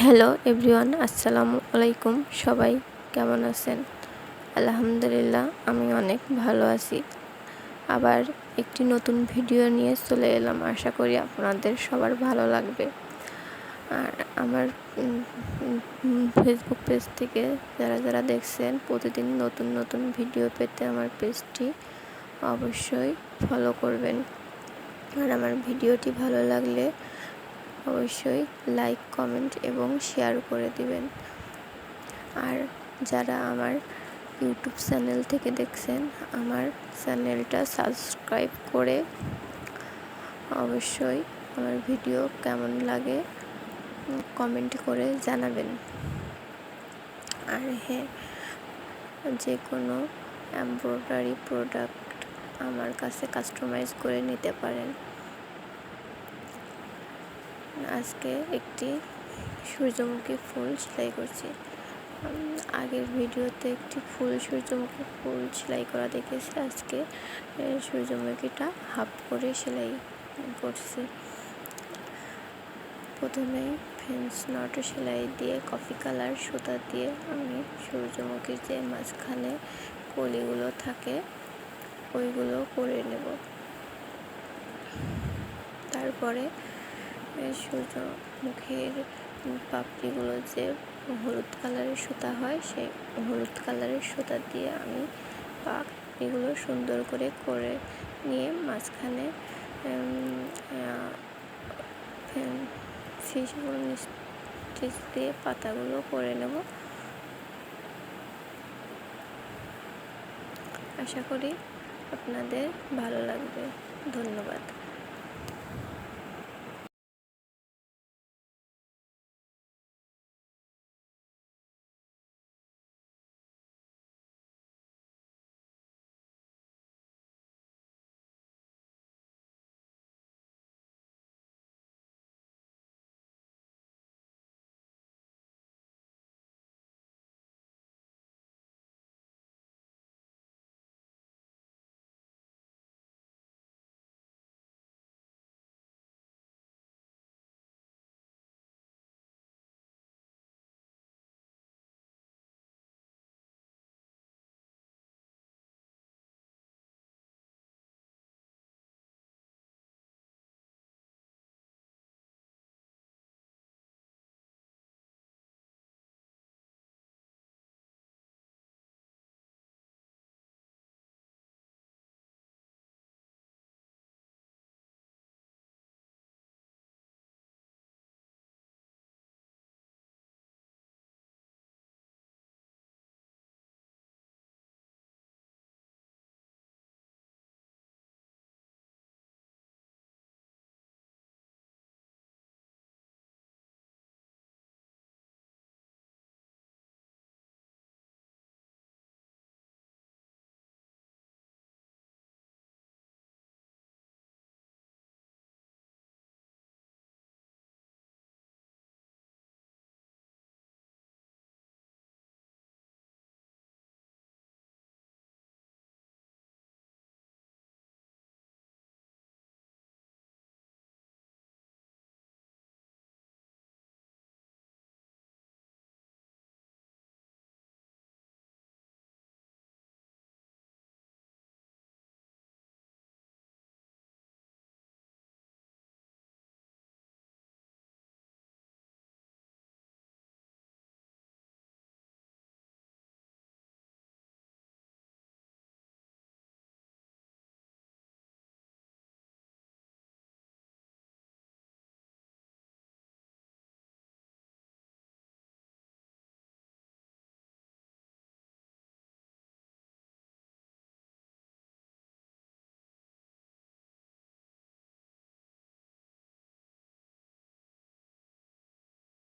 Hello everyone, আসসালামু আলাইকুম। সবাই কেমন আছেন? আলহামদুলিল্লাহ, আমি অনেক ভালো আছি। আবার একটি নতুন ভিডিও নিয়ে চলে এলাম। আশা করি আপনাদের সবার ভালো লাগবে। আর আমার ফেসবুক পেজ থেকে যারা যারা দেখছেন, প্রতিদিন নতুন নতুন ভিডিও পেতে আমার পেজটি অবশ্যই ফলো করবেন। আর আমার ভিডিওটি ভালো লাগলে অবশ্যই লাইক, কমেন্ট এবং শেয়ার করে দিবেন। আর যারা আমার ইউটিউব চ্যানেল থেকে দেখছেন, আমার চ্যানেলটা সাবস্ক্রাইব করে অবশ্যই আমার ভিডিও কেমন লাগে কমেন্ট করে জানাবেন। আর হ্যাঁ যে কোনো এমব্রয়ডারি প্রোডাক্ট আমার কাছে কাস্টমাইজ করে নিতে পারেন। আজকে একটি সূর্যমুখী ফুল সেলাই করছি। আগের ভিডিওতে একটি ফুল, সূর্যমুখী ফুল সেলাই করা দেখেছি। আজকে সূর্যমুখীটা হাফ করে সেলাই করছি। প্রথমেই ফেন্স নট সেলাই দিয়ে, কফি কালার সুতা দিয়ে আমি সূর্যমুখীর যে মাঝখানে কলিগুলো থাকে, ওইগুলো করে নেব। তারপরে সূর্যমুখীর পাপড়িগুলো যে হলুদ কালারের সুতা হয়, সেই হলুদ কালারের সুতা দিয়ে আমি পাপড়িগুলো সুন্দর করে করে নিয়ে মাঝখানে ফিশগুলো স্টিচ দিয়ে পাতাগুলো করে নেব। আশা করি আপনাদের ভালো লাগবে। ধন্যবাদ।